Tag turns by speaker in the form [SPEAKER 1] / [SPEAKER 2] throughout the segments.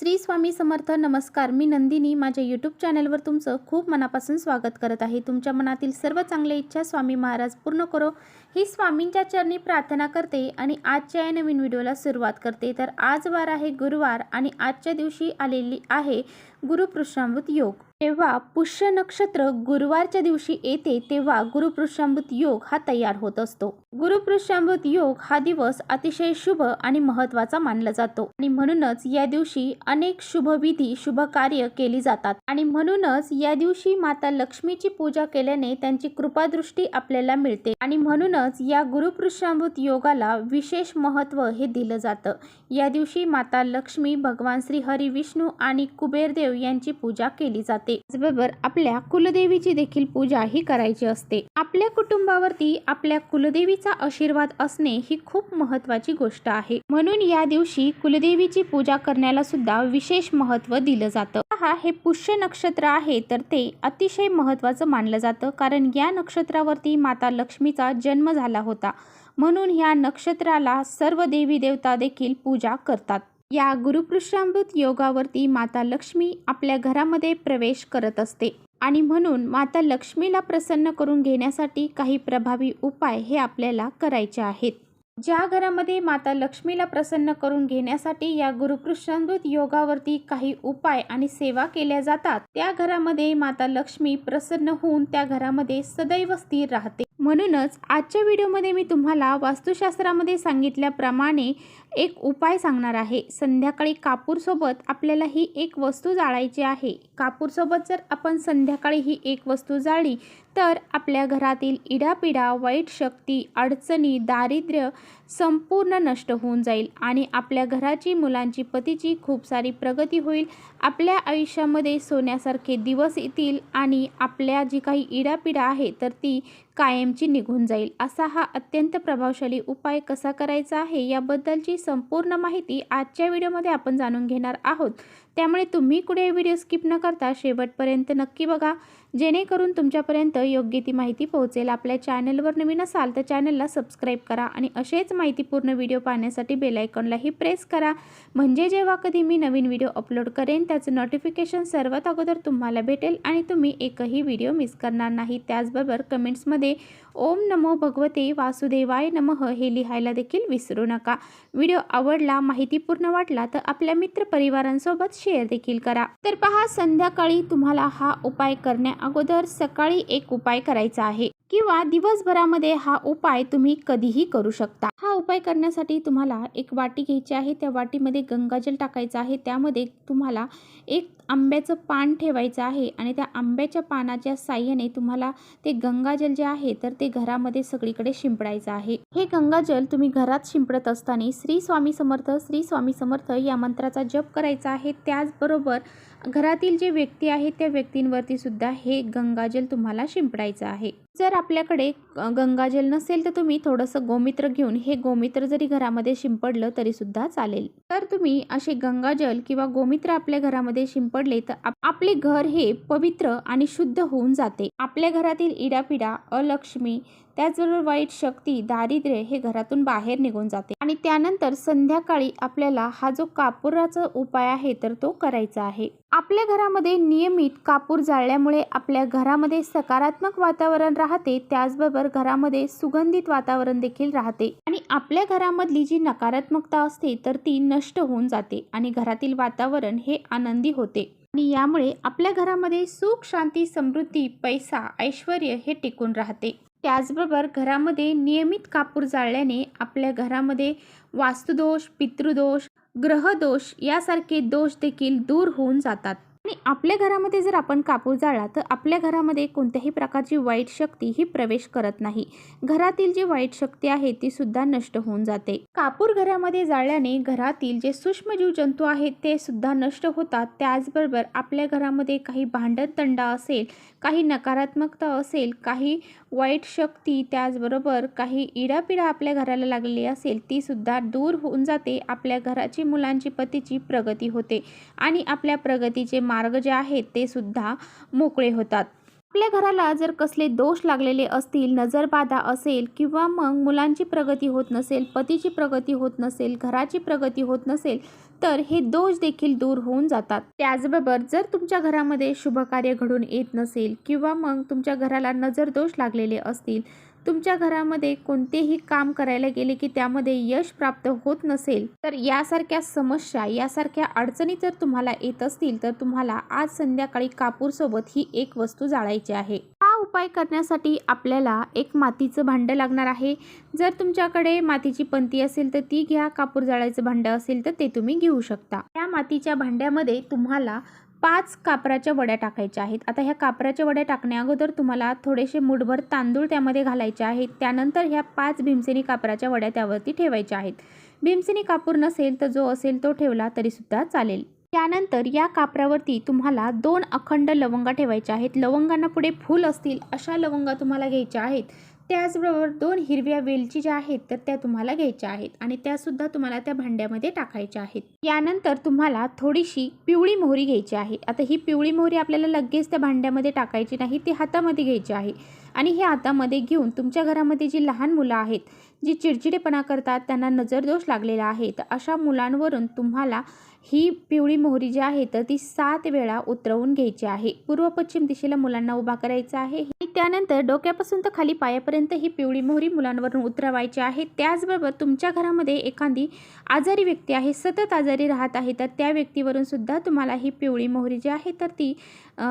[SPEAKER 1] श्री स्वामी समर्थ नमस्कार. मी नंदिनी. माझ्या यूट्यूब चॅनलवर तुमचं खूप मनापासून स्वागत करत आहे. तुमच्या मनातील सर्व चांगल्या इच्छा स्वामी महाराज पूर्ण करो. ही स्वामींच्या चरणी प्रार्थना करते आणि आजच्या या नवीन व्हिडिओला सुरुवात करते. तर आज वार आहे गुरुवार आणि आजच्या दिवशी आलेली आहे गुरुपृष्ठामृत योग. जेव्हा पुष्य नक्षत्र गुरुवारच्या दिवशी येते तेव्हा गुरुपृष्ठामृत योग हा तयार होत असतो. गुरुपृष्ठामृत योग हा दिवस अतिशय शुभ आणि महत्त्वाचा मानला जातो आणि म्हणूनच या दिवशी अनेक शुभविधी शुभ कार्य केली जातात. आणि म्हणूनच या दिवशी माता लक्ष्मीची पूजा केल्याने त्यांची कृपादृष्टी आपल्याला मिळते. आणि म्हणूनच या गुरुपृष्ठामृत योगाला विशेष महत्त्व हे दिलं जातं. या दिवशी माता लक्ष्मी भगवान श्री हरी विष्णू आणि कुबेरदेव यांची पूजा केली जाते. त्याचबरोबर आपल्या कुलदेवीची देखील पूजा ही करायची असते. आपल्या कुटुंबावरती आपल्या कुलदेवीचा आशीर्वाद असणे ही खूप महत्वाची गोष्ट आहे. म्हणून या दिवशी कुलदेवीची पूजा करण्याला सुद्धा विशेष महत्त्व दिलं जातं. हा हे पुष्य नक्षत्र आहे तर ते अतिशय महत्वाचं मानलं जातं कारण या नक्षत्रावरती माता लक्ष्मीचा जन्म झाला होता. म्हणून ह्या नक्षत्राला सर्व देवी देवता देखील पूजा करतात. या गुरुपृष्ठामृत योगावरती माता लक्ष्मी आपल्या घरामध्ये प्रवेश करत असते. आणि म्हणून माता लक्ष्मीला प्रसन्न करून घेण्यासाठी काही प्रभावी उपाय हे आपल्याला करायचे आहेत. ज्या घरामध्ये माता लक्ष्मीला प्रसन्न करून घेण्यासाठी या गुरुकृष्णामृत योगावरती काही उपाय आणि सेवा केल्या जातात त्या घरामध्ये माता लक्ष्मी प्रसन्न होऊन त्या घरामध्ये सदैव स्थिर राहते. म्हणूनच आजच्या व्हिडिओमध्ये मी तुम्हाला वास्तुशास्त्रामध्ये सांगितल्याप्रमाणे एक उपाय सांगणार आहे. संध्याकाळी कापूरसोबत आपल्याला ही एक वस्तू जाळायची आहे. कापूरसोबत जर आपण संध्याकाळी ही एक वस्तू जाळली तर आपल्या घरातील इडापिडा वाईट शक्ती अडचणी दारिद्र्य संपूर्ण नष्ट होऊन जाईल आणि आपल्या घराची मुलांची पतीची खूप सारी प्रगती होईल. आपल्या आयुष्यामध्ये सोन्यासारखे दिवस येतील आणि आपल्या जी काही इडापिडा आहे तर ती कायमची निघून जाईल. असा हा अत्यंत प्रभावशाली उपाय कसा करायचा आहे? याबद्दलची संपूर्ण माहिती आजच्या व्हिडिओमध्ये आपण जाणून घेणार आहोत. त्यामुळे तुम्ही कुठे व्हिडिओ स्किप न करता शेवटपर्यंत नक्की बघा. जेणेकरून तुमच्यापर्यंत योग्य ती माहिती पोहोचेल. आपल्या चॅनलवर नवीन असाल तर चॅनलला सबस्क्राईब करा आणि असेच माहितीपूर्ण व्हिडिओ पाहण्यासाठी बेलायकॉनलाही प्रेस करा. म्हणजे जेव्हा कधी मी नवीन व्हिडिओ अपलोड करेन त्याचं नोटिफिकेशन सर्वात अगोदर तुम्हाला भेटेल आणि तुम्ही एकही व्हिडिओ मिस करणार नाही. त्याचबरोबर कमेंट्समध्ये ओम नमो भगवते वासुदेवाय नमः हे लिहायला देखील विसरू नका. व्हिडिओ आवडला माहितीपूर्ण वाटला तर आपल्या मित्रपरिवारांसोबत शेअर देखील करा. तर पहा संध्याकाळी तुम्हाला हा उपाय करण्या अगोदर सकाळी एक उपाय करायचा आहे. किंवा दिवसभरामध्ये हा उपाय तुम्ही कधीही करू शकता. हा उपाय करण्यासाठी तुम्हाला एक वाटी घ्यायची आहे. त्या वाटीमध्ये गंगाजल टाकायचं आहे. त्यामध्ये तुम्हाला एक आंब्याचं पान ठेवायचं आहे आणि त्या आंब्याच्या पानाच्या साह्याने तुम्हाला ते गंगाजल जे आहे तर ते घरामध्ये सगळीकडे शिंपडायचं आहे. हे गंगाजल तुम्ही घरात शिंपडत असताना श्री स्वामी समर्थ श्री स्वामी समर्थ या मंत्राचा जप करायचा आहे. त्याचबरोबर घरातील जे व्यक्ती आहेत त्या व्यक्तींवरती सुद्धा हे गंगाजल तुम्हाला शिंपडायचं आहे. जर आपल्याकडे गंगाजल नसेल तर तुम्ही थोडंसं गोमित्र घेऊन हे गोमित्र जरी घरामध्ये शिंपडलं तरी सुद्धा चालेल. तर तुम्ही असे गंगाजल किंवा गोमित्र आपल्या घरामध्ये शिंपडले तर आपले घर हे पवित्र आणि शुद्ध होऊन जाते. आपल्या घरातील इडापिडा अलक्ष्मी त्याचबरोबर वाईट शक्ती दारिद्र्य हे घरातून बाहेर निघून जाते. आणि त्यानंतर संध्याकाळी आपल्याला हा जो कापुराचा उपाय आहे तर तो करायचा आहे. आपल्या घरामध्ये नियमित कापूर जाळल्यामुळे आपल्या घरामध्ये सकारात्मक वातावरण राहते. त्याचबरोबर घरामध्ये सुगंधित वातावरण देखील राहते. आणि आपल्या घरामधली जी नकारात्मकता असते तर ती नष्ट होऊन जाते आणि घरातील वातावरण हे आनंदी होते. आणि यामुळे आपल्या घरामध्ये सुख शांती समृद्धी पैसा ऐश्वर हे टिकून राहते. त्याचबरोबर घरामध्ये नियमित कापूर जाळल्याने आपल्या घरामध्ये वास्तुदोष पितृदोष ग्रहदोष यासारखे दोष देखील दूर होऊन जातात. आणि आपल्या घरामध्ये जर आपण कापूर जाळला तर आपल्या घरामध्ये कोणत्याही प्रकारची वाईट शक्ती ही प्रवेश करत नाही. घरातील जी वाईट शक्ती आहे ती सुद्धा नष्ट होऊन जाते. कापूर घरामध्ये जाळल्याने घरातील जे सूक्ष्मजीव जंतू आहेत ते सुद्धा नष्ट होतात. त्याचबरोबर आपल्या घरामध्ये काही भांडण तंडा असेल काही नकारात्मकता असेल काही वाईट शक्ती त्याचबरोबर काही इडापिडा आपल्या घराला लागलेली असेल तीसुद्धा दूर होऊन जाते. आपल्या घराची मुलांची पतीची प्रगती होते आणि आपल्या प्रगतीचे मार्ग जे आहेत ते सुद्धा मोकळे होतात. आपल्या घराला जर कसले दोष लागलेले असतील नजरबाधा असेल किंवा मग मुलांची प्रगती होत नसेल पतीची प्रगती होत नसेल घराची प्रगती होत नसेल तर हे दोष देखील दूर होऊन जातात. त्याचबरोबर जर तुमच्या घरामध्ये शुभकार्य घडून येत नसेल किंवा मग तुमच्या घराला नजरदोष लागलेले असतील तुमच्या घरामध्ये कोणतेही काम करायला गेले की त्यामध्ये यश प्राप्त होत नसेल तर यासारख्या समस्या यासारख्या अडचणी जर तुम्हाला येत असतील तर तुम्हाला आज संध्याकाळी कापूरसोबत ही एक वस्तू जाळायची आहे. हा उपाय करण्यासाठी आपल्याला एक मातीचं भांडं लागणार आहे. जर तुमच्याकडे मातीची पंती असेल तर ती घ्या. कापूर जाळायचं भांडं असेल तर ते तुम्ही घेऊ शकता. त्या मातीच्या भांड्यामध्ये तुम्हाला पाच कापराच्या वड्या टाकायच्या आहेत. आता ह्या कापराच्या वड्या टाकण्या अगोदर तुम्हाला थोडेसे मुठभर तांदूळ त्यामध्ये घालायचे आहेत. त्यानंतर ह्या पाच भीमसेनी कापराच्या वड्या त्यावरती ठेवायच्या आहेत. भीमसेनी कापूर नसेल तर जो असेल तो ठेवला तरीसुद्धा चालेल. त्यानंतर या कापरावरती तुम्हाला दोन अखंड लवंगा ठेवायच्या आहेत. लवंगांना पुढे फूल असतील अशा लवंगा तुम्हाला घ्यायच्या आहेत. त्याचबरोबर दोन हिरव्या वेलची ज्या आहेत तर त्या तुम्हाला घ्यायच्या आहेत आणि त्यासुद्धा तुम्हाला त्या भांड्यामध्ये टाकायच्या आहेत. यानंतर तुम्हाला थोडीशी पिवळी मोहरी घ्यायची आहे. आता ही पिवळी मोहरी आपल्याला लगेच त्या भांड्यामध्ये टाकायची नाही ती हातामध्ये घ्यायची आहे. आणि हे हातामध्ये घेऊन तुमच्या घरामध्ये जी लहान मुलं आहेत जी चिडचिडेपणा करतात त्यांना नजरदोष लागलेला आहे तर अशा मुलांवरून तुम्हाला ही पिवळी मोहरी जी आहे तर ती सात वेळा उतरवून घ्यायची आहे. पूर्व पश्चिम दिशेला मुलांना उभा करायचा आहे. त्यानंतर डोक्यापासून तर खाली पायापर्यंत ही पिवळी मोहरी मुलांवरून उतरवायची आहे. त्याचबरोबर तुमच्या घरामध्ये एखादी आजारी व्यक्ती आहे सतत आजारी राहत आहे तर त्या व्यक्तीवरून सुद्धा तुम्हाला ही पिवळी मोहरी जी आहे तर ती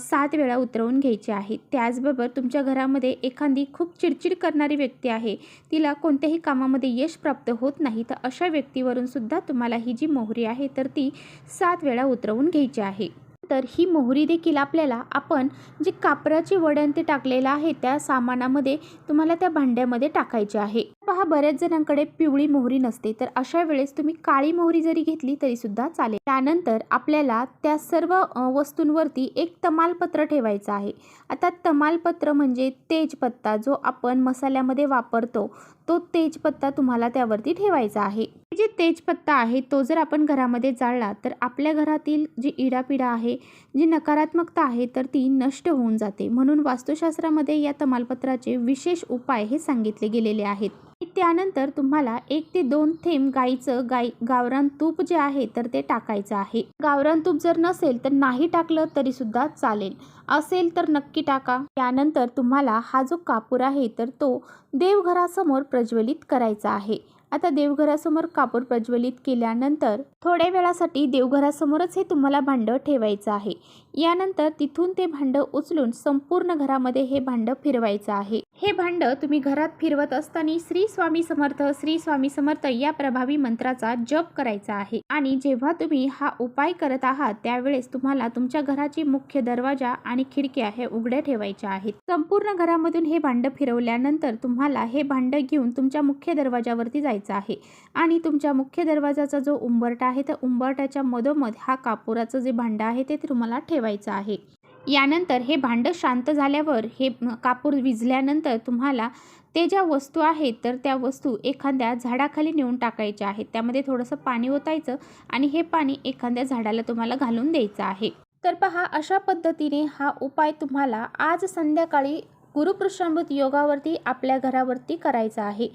[SPEAKER 1] सात वेळा उतरवून घ्यायची आहे. त्याचबरोबर तुमच्या घरामध्ये एखादी खूप चिडचिड करणारी व्यक्ती आहे तिला कोणत्याही कामामध्ये यश प्राप्त होत नाही तर अशा व्यक्तीवरून सुद्धा तुम्हाला ही जी मोहरी आहे तर ती सात वेळा उतरवून घ्यायची आहे. तर ही मोहरी देखील आपल्याला आपण जी कापराची वड्यांती ते टाकलेलं आहे त्या सामानामध्ये तुम्हाला त्या भांड्यामध्ये टाकायचे आहे. पहा बऱ्याच जणांकडे पिवळी मोहरी नसते तर अशा वेळेस तुम्ही काळी मोहरी जरी घेतली तरी सुद्धा चालेल. त्यानंतर आपल्याला त्या सर्व वस्तूंवरती एक तमालपत्र ठेवायचं आहे. आता तमालपत्र म्हणजे तेजपत्ता जो आपण मसाल्यामध्ये वापरतो तो तेजपत्ता तुम्हाला त्यावरती ठेवायचा आहे. जे तेजपत्ता आहे तो जर आपण घरामध्ये जाळला तर आपल्या घरातील जी इडापिडा आहे जी नकारात्मकता आहे तर ती नष्ट होऊन जाते. म्हणून वास्तुशास्त्रामध्ये या तमालपत्राचे विशेष उपाय हे सांगितले गेलेले आहेत. त्यानंतर तुम्हाला एक ते दोन थेंब गाईचं गाई गावरान तूप जे आहे तर ते टाकायचं आहे. गावरान तूप जर नसेल तर नाही टाकलं तरी सुद्धा चालेल. असेल तर नक्की टाका. त्यानंतर तुम्हाला हा जो कापूर आहे तर तो देवघरासमोर प्रज्वलित करायचा आहे. आता देवघरासमोर कापूर प्रज्वलित केल्यानंतर थोड्या वेळासाठी देवघरासमोरच हे तुम्हाला भांडं ठेवायचं आहे. यानंतर तिथून ते भांडं उचलून संपूर्ण घरामध्ये हे भांडं फिरवायचं आहे. हे भांडं तुम्ही घरात फिरवत असताना श्री स्वामी समर्थ श्री स्वामी समर्थ या प्रभावी मंत्राचा जप करायचा आहे. आणि जेव्हा तुम्ही हा उपाय करत आहात त्यावेळेस तुम्हाला तुमच्या घराची मुख्य दरवाजा आणि खिडक्या हे उघड्या ठेवायच्या आहेत. संपूर्ण घरामधून हे भांडं फिरवल्यानंतर तुम्हाला हे भांडं घेऊन तुमच्या मुख्य दरवाजावरती जायचं आहे. आणि तुमच्या मुख्य दरवाजाचा जो उंबरटा आहे त्या उंबरट्याच्या मधोमध हा कापुराचं जे भांडं आहे ते तुम्हाला ठेव ठेवायचं आहे. यानंतर हे भांडं शांत झाल्यावर हे कापूर विझल्यानंतर तुम्हाला ते ज्या वस्तू आहेत तर त्या वस्तू एखाद्या झाडाखाली नेऊन टाकायच्या आहेत. त्यामध्ये थोडंसं पाणी ओतायचं आणि हे पाणी एखाद्या झाडाला तुम्हाला घालून द्यायचं आहे. तर पहा अशा पद्धतीने हा उपाय तुम्हाला आज संध्याकाळी गुरुपृष्ठांबूत योगावरती आपल्या घरावरती करायचा आहे.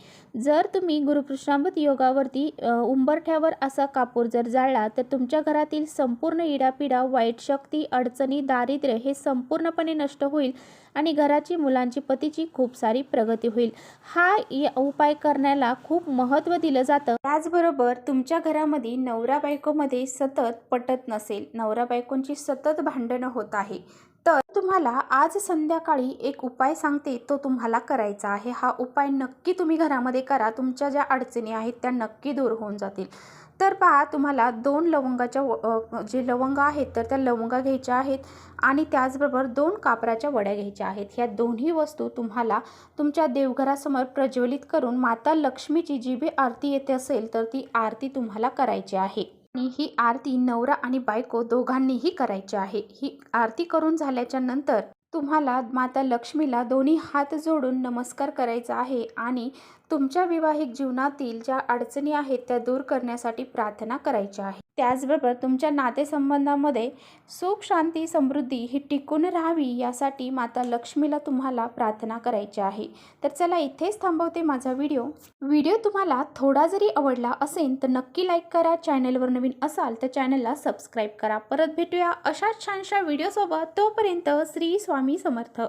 [SPEAKER 1] जर तुम्ही गुरुपृष्ठांबूत योगावरती उंबरठ्यावर असा कापूर जर जाळला तर तुमच्या घरातील संपूर्ण इडापिडा वाईट शक्ती अडचणी दारिद्र्य हे संपूर्णपणे नष्ट होईल आणि घराची मुलांची पतीची खूप सारी प्रगती होईल. हा या उपाय करण्याला खूप महत्त्व दिलं जातं. त्याचबरोबर तुमच्या घरामध्ये नवरा बायकोमध्ये सतत पटत नसेल. नवरा बायकोंची सतत भांडणं होत आहे. तर तुम्हाला आज संध्याकाळी एक उपाय सांगते तो तुम्हाला करायचा आहे. हा उपाय नक्की तुम्ही घरामध्ये करा. तुमच्या ज्या अडचणी आहेत त्या नक्की दूर होऊन जातील. तर पहा तुम्हाला दोन लवंगाच्या व- जे लवंग आहेत तर त्या लवंगा घ्यायच्या आहेत आणि त्याचबरोबर दोन कापराच्या वड्या घ्यायच्या आहेत. ह्या दोन्ही वस्तू तुम्हाला तुमच्या देवघरासमोर प्रज्वलित करून माता लक्ष्मीची जी बी आरती येते असेल तर ती आरती तुम्हाला करायची आहे. आणि ही आरती नवरा आणि बायको दोघांनीही करायची आहे. ही आरती करून झाल्याच्यानंतर तुम्हाला माता लक्ष्मीला दोन्ही हात जोडून नमस्कार करायचा आहे आणि तुमच्या विवाहिक जीवनातील ज्या अडचणी आहेत त्या दूर करण्यासाठी प्रार्थना करायच्या आहे. त्याचबरोबर तुमच्या नातेसंबंधामध्ये सुख शांती समृद्धी ही टिकून राहावी यासाठी माता लक्ष्मीला तुम्हाला प्रार्थना करायची आहे. तर चला इथेच थांबवते माझा व्हिडिओ. व्हिडिओ तुम्हाला थोडा जरी आवडला असेल तर नक्की लाईक करा. चॅनलवर नवीन असाल तर चॅनलला सबस्क्राईब करा. परत भेटूया अशाच छानशा व्हिडिओसोबत. तोपर्यंत श्री स्वामी समर्थ.